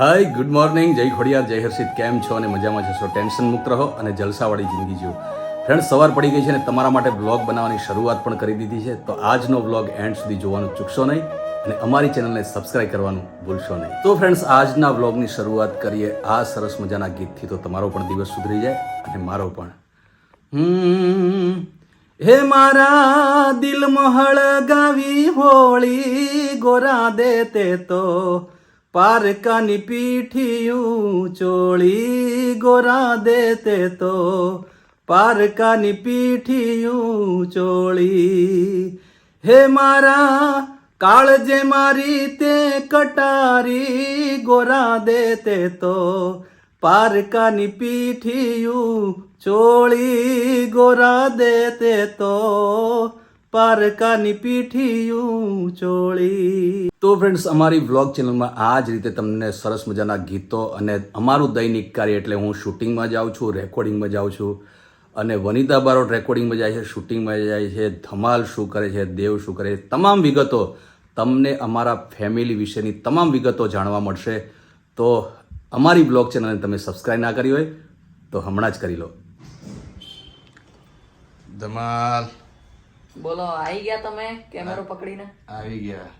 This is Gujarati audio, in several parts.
હાય ગુડ મોર્નિંગ જય ખોડિયાર, જય હર્ષિત. કેમ છો અને મજામાં જશો ટેન્શન મુક્ત રહો અને જલસાવાળી જિંદગી જીવો. ફ્રેન્ડ સવાર પડી ગઈ છે અને તમારા માટે બ્લોગ બનાવવાની શરૂઆત પણ કરી દીધી છે. તો આજનો બ્લોગ એન્ડ સુધી જોવાનું ચૂકશો નહીં અને અમારી ચેનલને સબસ્ક્રાઇબ કરવાનું ભૂલશો નહીં. તો ફ્રેન્ડ્સ આજના બ્લોગની શરૂઆત કરીએ. આ સરસ મજાના ગીતથી તો તમારો પણ દિવસ સુધરી જાય અને મારો પણ. હે મારા દિલ મહળ ગાવી હોળી, ગોરા દે તે તો. પારકાની પીઠિયું ચોળી ગોરા દેતે તો પારકાની પીઠિયું ચોળી. હે મારા કાળજે મારી તે કટારી ગોરા દેતે તો પારકાની પીઠિયું ચોળી ગોરા દેતે તો. પારકાની પીઠિયું ચોળી. તો ફ્રેન્ડ્સ અમારી વ્લોગ ચેનલમાં આ જ રીતે તમને સરસ મજાના ગીતો અને અમારું દૈનિક કાર્ય એટલે હું શૂટિંગમાં જાઉં છું રેકોર્ડિંગમાં જાઉં છું અને વનિતા બારોટ રેકોર્ડિંગમાં જાય છે શૂટિંગમાં જાય છે ધમાલ શું કરે છે દેવ શું કરે છે તમામ વિગતો તમને અમારા ફેમિલી વિશેની તમામ વિગતો જાણવા મળશે. તો અમારી બ્લોગ ચેનલને તમે સબસ્ક્રાઈબ ના કરી હોય તો હમણાં જ કરી લો. ધમાલ. બોલો આવી ગયા તમે કેમેરો પકડીને? આવી ગયા.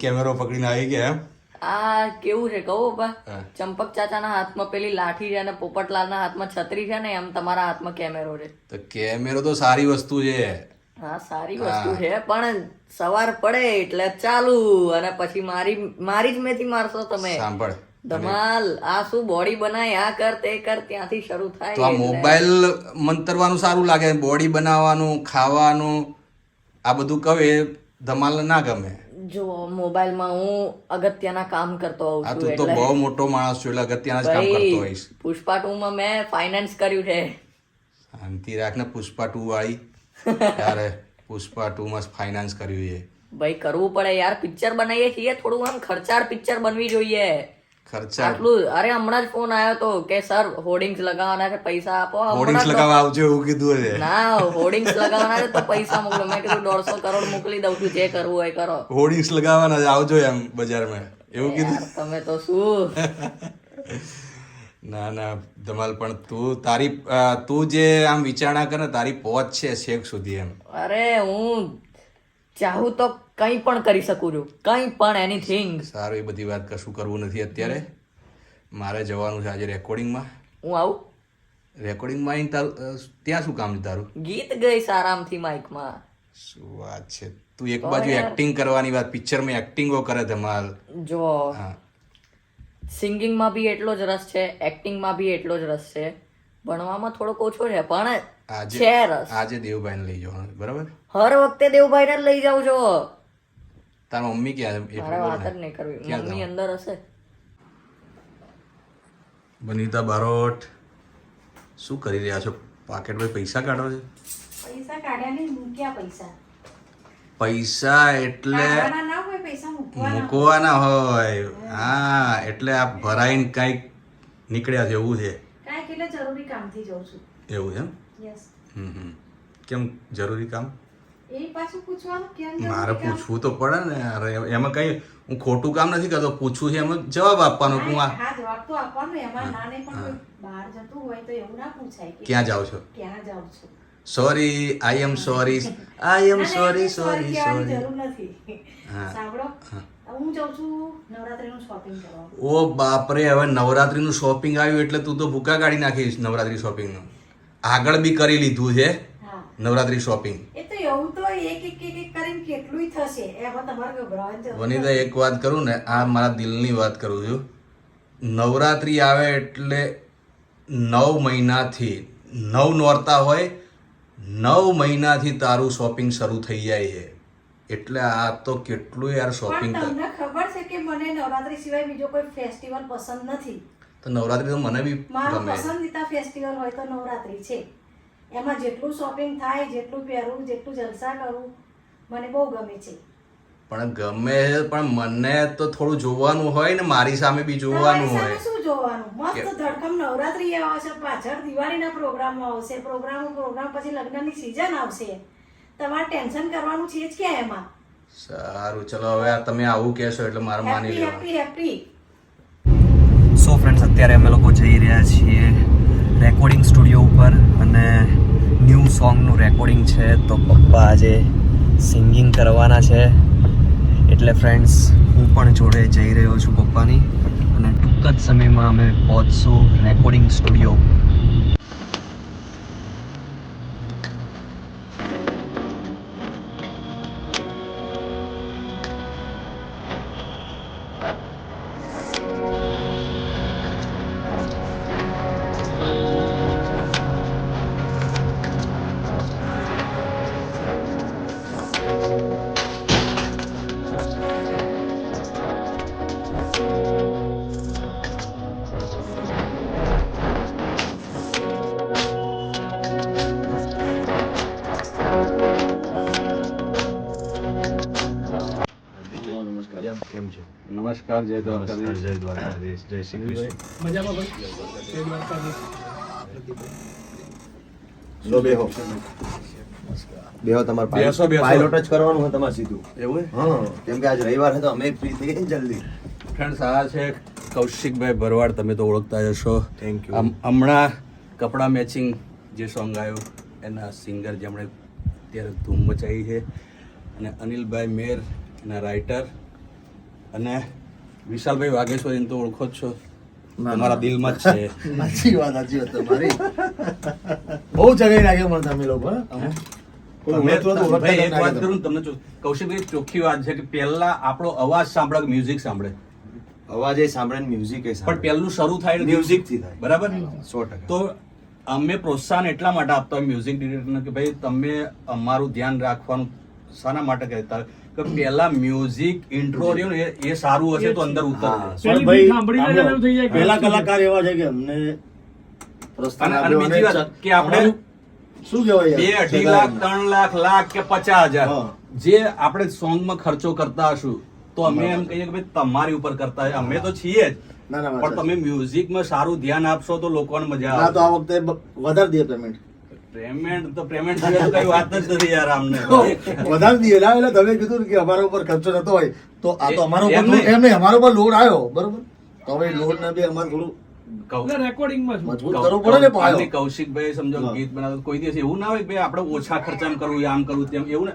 કેમેરો પકડીને આવી ગયા આ કેવું છે? કહું બા. ચંપક ચાચાના હાથમાં પેલી લાઠી છે અને પોપટલાલના હાથમાં છત્રી છે ને એમ તમારા હાથમાં કેમેરો છે. તો કેમેરો તો સારી વસ્તુ છે. હા સારી વસ્તુ છે પણ સવાર પડે એટલે ચાલુ અને પછી મારી મારી જ મેથી મારશો તમે. સાંભળ. ધમાલ. આ શું બોડી બનાય? આ કર તે કર ત્યાંથી શરૂ થાય તો આ મોબાઈલ મંતરવાનું સારું લાગે. બોડી બનાવવાનું ખાવાનું આ બધું કહે ધમાલ ના ગમે. જો મોબાઈલમાં હું અગત્યના કામ કરતો હોઉં છું તું તો બહુ મોટો માણસ છું એટલે અગત્યના જ કામ કરતો હોઈશ. પુષ્પા ટુ માં મેં ફાઇનાન્સ કર્યું છે. શાંતિ રાખ ને પુષ્પા ટુ વાળી ત્યારે પુષ્પા ટુ માં ફાઇનાન્સ કર્યું છે. ભાઈ કરવું પડે યાર. પિક્ચર બનાવીએ છીએ થોડું આમ. ખર્ચાળ પિક્ચર બનવી જોઈએ. ખર્ચા. આટલું અરે હમણાં જ ફોન આવ્યો તો કે સર હોર્ડિંગ્સ લગાવવાના છે પૈસા આપો. હોર્ડિંગ્સ લગાવવા આવજો એવું કીધું છે ના હોર્ડિંગ્સ લગાવવાના છે તો પૈસા મોકલો. મેં કીધું દોઢસો કરોડ મોકલી દઉં છું જે કરવું હોય કરો. હોર્ડિંગ્સ લગાવવાના જ આવજો એમ બજારમાં. એવું કીધું? તમે તો શું? ના ના ધમાલ પણ તું તારી તું જે આમ વિચારણા કરે તારી પહોંચ છે છેક સુધી એમ. અરે હું ચાહું તો કંઈ પણ કરી શકું છું. કંઈ પણ એનીથિંગ સારું એ બધી વાત કશું કરવું નથી અત્યારે. મારે જવાનું છે આજે રેકોર્ડિંગમાં હું આવું? રેકોર્ડિંગમાં આવીને તારું ત્યાં શું કામ છે તારું? ગીત ગઈ આરામથી માઇકમાં શું વાત છે? તું એક બાજુ એક્ટિંગ કરવાની વાત પિક્ચરમાં એક્ટિંગો કરે ધમાલ. જો હા. સિંગિંગમાં બી એટલો જ રસ છે એક્ટિંગમાં બી એટલો જ રસ છે. ભણવામાં થોડોક ઓછો છે પણ આજે છે રસ આજે દેવભાઈને લઈ જવાનું બરાબર? હર વખતે દેવભાઈને જ લઈ જાઉં છો? તારા મમ્મી ક્યાં છે? મારે વાત જ નહીં કરવી. મમ્મી અંદર હશે. બનીતા બારોટ શું કરી રહ્યા છો? પાકેટમાં પૈસા કાઢો છો? પૈસા કાઢ્યા નહીં મૂક્યા પૈસા. પૈસા એટલે કાઢવાના ના હોય પૈસા મૂકવાના મૂકવાના હોય. હા એટલે આ ભરાઈને કંઈક નીકળ્યા છે એવું છે. કાંઈક એટલે જરૂરી કામથી જઉં છું. એવું છે એમ? યસ હમ કેમ જરૂરી કામ? એ પાછું પૂછવાનું કેમ મારે પૂછવું તો પડે ને અરે એમાં કઈ હું ખોટું કામ નથી કરતો. પૂછું છે એમાં જવાબ આપવાનો હું આ. હા જવાબ તો આપવાનો. એમાં ના નહીં પણ બહાર જતું હોય તો એવું ના પૂછાય કે ક્યાં જાવ છો? ક્યાં જાવ છો? Sorry I am sorry I am sorry sorry sorry જરૂર નથી. હા. સાંભળો. હું. જાઉં છું નવરાત્રીનું શોપિંગ કરવા. ઓ બાપરે હવે નવરાત્રીનું શોપિંગ આવ્યું એટલે તું તો ભૂકા કાઢી નાખીશ નવરાત્રી શોપિંગનું આગળ બી કરી લીધું છે નવરાત્રી શોપિંગ વનિતા એક વાત કરું ને આ મારા દિલની વાત કરું છું. નવરાત્રી આવે એટલે નવ મહિનાથી નવ નોરતા હોય નવ મહિનાથી તારું શોપિંગ શરૂ થઈ જાય છે. એટલે આ તો કેટલું યાર શોપિંગ તમને ખબર છે કે મને નવરાત્રી સિવાય બીજો કોઈ ફેસ્ટિવલ પસંદ નથી? તો નવરાત્રી તો મને બી મારો પસંદીદા ફેસ્ટિવલ હોય તો નવરાત્રી છે. એમાં જેટલું શોપિંગ થાય જેટલું પહેરવું જેટલું જલસા કરું મને બહુ ગમે છે. પણ ગમે પણ મને તો થોડું જોવાનું હોય ને મારી સામે બી જોવાનું હોય. શું જોવાનું? મસ્ત ધડકમ નવરાત્રી આવશે પાછળ દિવાળીના પ્રોગ્રામો આવશે પ્રોગ્રામ પ્રોગ્રામ પછી લગ્નની સિઝન આવશે. તમારે ટેન્શન કરવાનું છે જ ક્યાં એમાં? સારું ચલો હવે તમે આવું કહેશો એટલે મારે માની હેપી હેપી અત્યારે અમે લોકો જઈ રહ્યા છીએ રેકોર્ડિંગ સ્ટુડિયો ઉપર અને ન્યૂ સોંગનું રેકોર્ડિંગ છે. તો પપ્પા આજે સિંગિંગ કરવાના છે. એટલે ફ્રેન્ડ્સ હું પણ જોડે જઈ રહ્યો છું પપ્પાની. અને ટૂંક જ સમયમાં અમે પહોંચશું રેકોર્ડિંગ સ્ટુડિયો નમસ્કાર જય દ્વારકાધીશ. જય દ્વારકાધીશ. જય શ્રી કૃષ્ણ. લો બેહો. બેહો તમારે બેસો, બેસો. પાયલોટ જ કરવાનું હોય તમારે સીધું. એવું હા? કેમ કે આજ રવિવાર છે તો અમે ફ્રી થઈ ગઈ જલ્દી. ફ્રેન્ડ્સ આ છે કૌશિકભાઈ ભરવાડ. તમે તો ઓળખતા જશો થેન્ક યુ હમણાં કપડાં મેચિંગ જે સોંગ આવ્યું એના સિંગર જેમણે અત્યારે ધૂમ મચાવી છે. અને અનિલભાઈ મેર એના રાઇટર અને વિશાલભાઈ વાઘેશ્વર એને તો ઓળખો જ છો તમારા દિલમાં જ છે સાચી વાત સાચી વાત તમારી બહુ જગાઈ લાગ્યો મને તમે લોકો હં? તમે તમે ઓળખતો તો ઓળખતા ભાઈ એક વાત કરું તમને કૌશિકભાઈ ચોખ્ખી વાત છે કે પહેલા આપણો અવાજ સાંભળે મ્યુઝિક સાંભળે અવાજ એ સાંભળે મ્યુઝિક એ પણ પહેલું શરૂ થાય મ્યુઝિકથી થાય. બરાબર સો ટકા. તો અમે પ્રોત્સાહન એટલા માટે આપતા હોય મ્યુઝિક ડિરેક્ટરને કે ભાઈ તમે અમારું ધ્યાન રાખવાનું શાના માટે કહેતા હોય? કે પેલા મ્યુઝિક ઇન્ટ્રો રહ્યું ને એ- સારું હશે તો અંદર ઉતર ઉતરશે પેલી કલાકાર એવા છે કે અમને કે આપણે શું કહેવાય બે અઢી લાખ ત્રણ લાખ લાખ કે પચાસ હજાર. હા. જે આપણે સોંગમાં ખર્ચો કરતા હશું તો અમે એમ કહીએ કે ભાઈ તમારી ઉપર કરતા અમે તો છીએ જ. પણ તમે મ્યુઝિકમાં સારું ધ્યાન આપશો તો લોકોને મજા આવે તો આ વખતે વધારે દે પેમેન્ટ પેમેન્ટ તો પેમેન્ટ કઈ વાત જ નથી યાર અમને વધારે દે ના એટલે તમે કીધું ને કે અમારા ઉપર ખર્ચો નતો હોય તો આ તો અમારો ઉપર નહીં. એમ નહીં અમારા ઉપર લોડ આવ્યો બરોબર તો હવે લોડ ના બી અમારે થોડું ના કૌશિકભાઈ સમજો. ગીત બનાવતો કોઈ દિવસ એવું ના હોય કે ના આપણે ઓછા ખર્ચામાં કરવું આમ કરવું તેમ એવું ને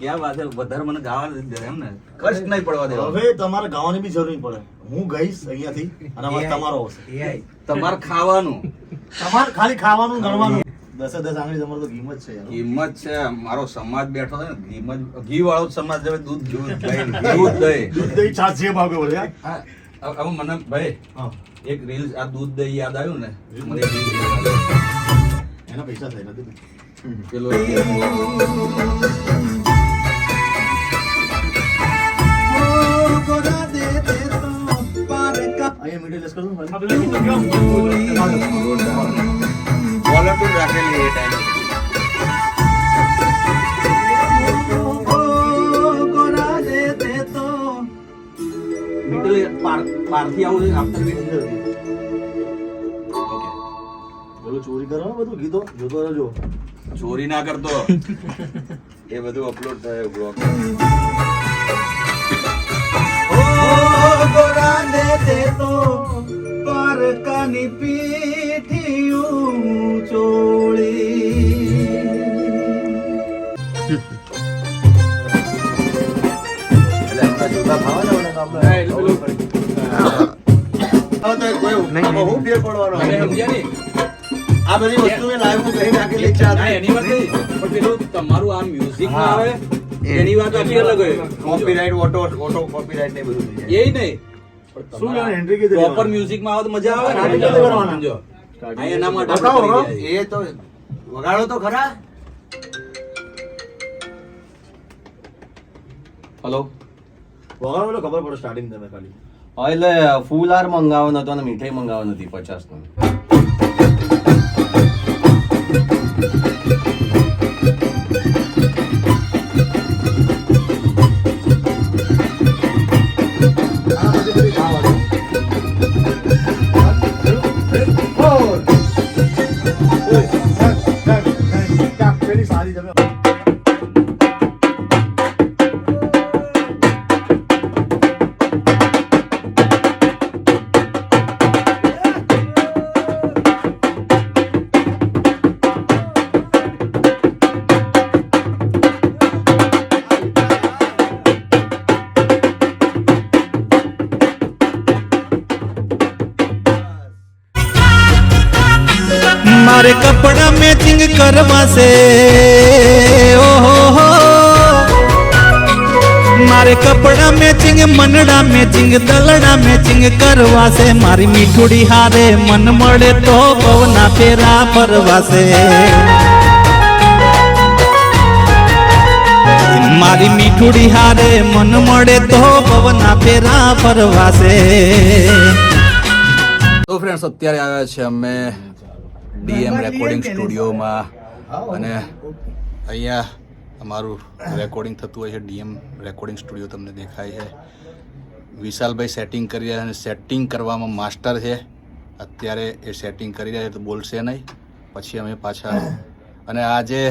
ક્યાં વાત છે વધારે મને ગાવા દે એમ ને કષ્ટ નહીં પડવા દેવા. હવે તમારે ગાવાની બી જરૂર નહીં પડે. હું ગઈશ અહીંયાથી અને આમાં તમારો આવશે. તમારે ખાવાનું. તમારે ખાલી ખાવાનું ગણવાનું. દસે દસ આંગળી તમારે તો કિંમત છે. કિંમત છે મારો સમાજ બેઠો છે ને ઘી ઘી વાળો સમાજ હવે દૂધ દૂધ દહીં દૂધ દહીં. દૂધ દહીં છાશ જે ભાવે બોલે હવે હવે મને ભાઈ એક રીલ આ દૂધ દહીં યાદ આવ્યું ને? મને. એના પૈસા થાય નથી પેલો આવું. પેલું ચોરી કરો બધું ગીતો જોતો રહેજો ચોરી ના કરતો એ બધું અપલોડ થાય બ્લોગ આપણા દે ખાવાના તો આપણે- હા, ચોળી આ બધી વસ્તુ મેં લાઈવમાં નાખેલી છે એની વાત પણ પેલું તમારું આ મ્યુઝિક આવે એની વાત અલગ હોય. કોપીરાઇટ ઓટો ઓટો કોપીરાઇટ ને બધું એ નહીં. શું કીધી પ્રોપર મ્યુઝિકમાં આવે તો મજા આવે ને? કરવાના? સમજો. આ એના માટે બતાવો, એ તો વગાડો તો ખરા. હલો વગાડો એટલે ખબર પડે સ્ટાર્ટિંગ તમે ખાલી. હા એટલે ફૂલ હાર મંગાવવાનો હતો અને મીઠાઈ મંગાવવાની હતી પચાસ નો મારે કપડા મેચિંગ કરવા છે ઓહો મારે કપડા મેચિંગ મનડા મેચિંગ દલડા મેચિંગ કરવા છે મારી મીઠુડી હારે મન મળે તો પવના ફેરા ફરવા છે મારી મીઠુડી હારે મન મળે તો પવના ફેરા ફરવા છે તો ફ્રેન્ડ્સ અત્યારે આવ્યા છે અમે ડીએમ રેકોર્ડિંગ સ્ટુડિયોમાં અને અહીંયા અમારું રેકોર્ડિંગ થતું હોય છે. ડીએમ રેકોર્ડિંગ સ્ટુડિયો તમને દેખાય છે. વિશાલભાઈ સેટિંગ કરી રહ્યા છે અને સેટિંગ કરવામાં માસ્ટર છે. અત્યારે એ સેટિંગ કરી રહ્યા છે તો બોલશે નહીં. પછી અમે પાછા અને આજે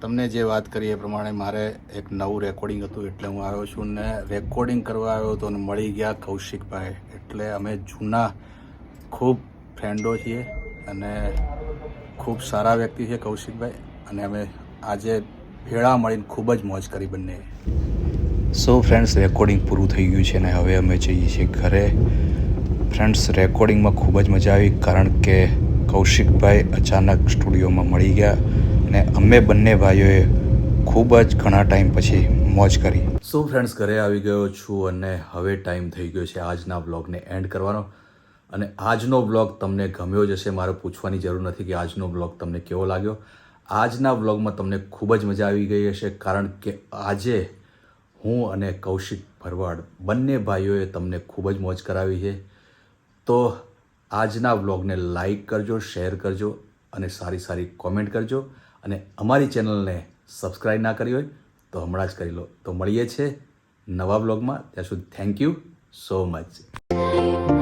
તમને જે વાત કરી એ પ્રમાણે મારે એક નવું રેકોર્ડિંગ હતું એટલે હું આવ્યો છું ને રેકોર્ડિંગ કરવા આવ્યો હતો અને મળી ગયા કૌશિકભાઈ. એટલે અમે જૂના ખૂબ ફ્રેન્ડો છીએ. અને ખૂબ સારા વ્યક્તિ છે કૌશિકભાઈ. અને અમે આજે ભેળા મળીને ખૂબ જ મોજ કરી બંને. સો ફ્રેન્ડ્સ રેકોર્ડિંગ પૂરું થઈ ગયું છે અને હવે અમે જઈએ છીએ ઘરે. ફ્રેન્ડ્સ રેકોર્ડિંગમાં ખૂબ જ મજા આવી કારણ કે કૌશિકભાઈ અચાનક સ્ટુડિયોમાં મળી ગયા અને અમે બંને ભાઈઓએ ખૂબ જ ઘણા ટાઈમ પછી મોજ કરી. સો ફ્રેન્ડ્સ ઘરે આવી ગયો છું અને હવે ટાઈમ થઈ ગયો છે આજના બ્લોગને એન્ડ કરવાનો. અને આજનો બ્લોગ તમને ગમ્યો જ હશે, મારે પૂછવાની જરૂર નથી કે આજનો બ્લોગ તમને કેવો લાગ્યો. આજના બ્લોગમાં તમને ખૂબ જ મજા આવી ગઈ હશે, કારણ કે આજે હું અને કૌશિક ભરવાડ બંને ભાઈઓએ તમને ખૂબ જ મોજ કરાવી છે. તો આજના બ્લોગને લાઈક કરજો શેર કરજો અને સારી સારી કોમેન્ટ કરજો. અને અમારી ચેનલને સબસ્ક્રાઈબ ના કરી હોય તો હમણાં જ કરી લો. તો મળીએ છીએ નવા બ્લોગમાં ત્યાં સુધી થેન્ક યુ સો મચ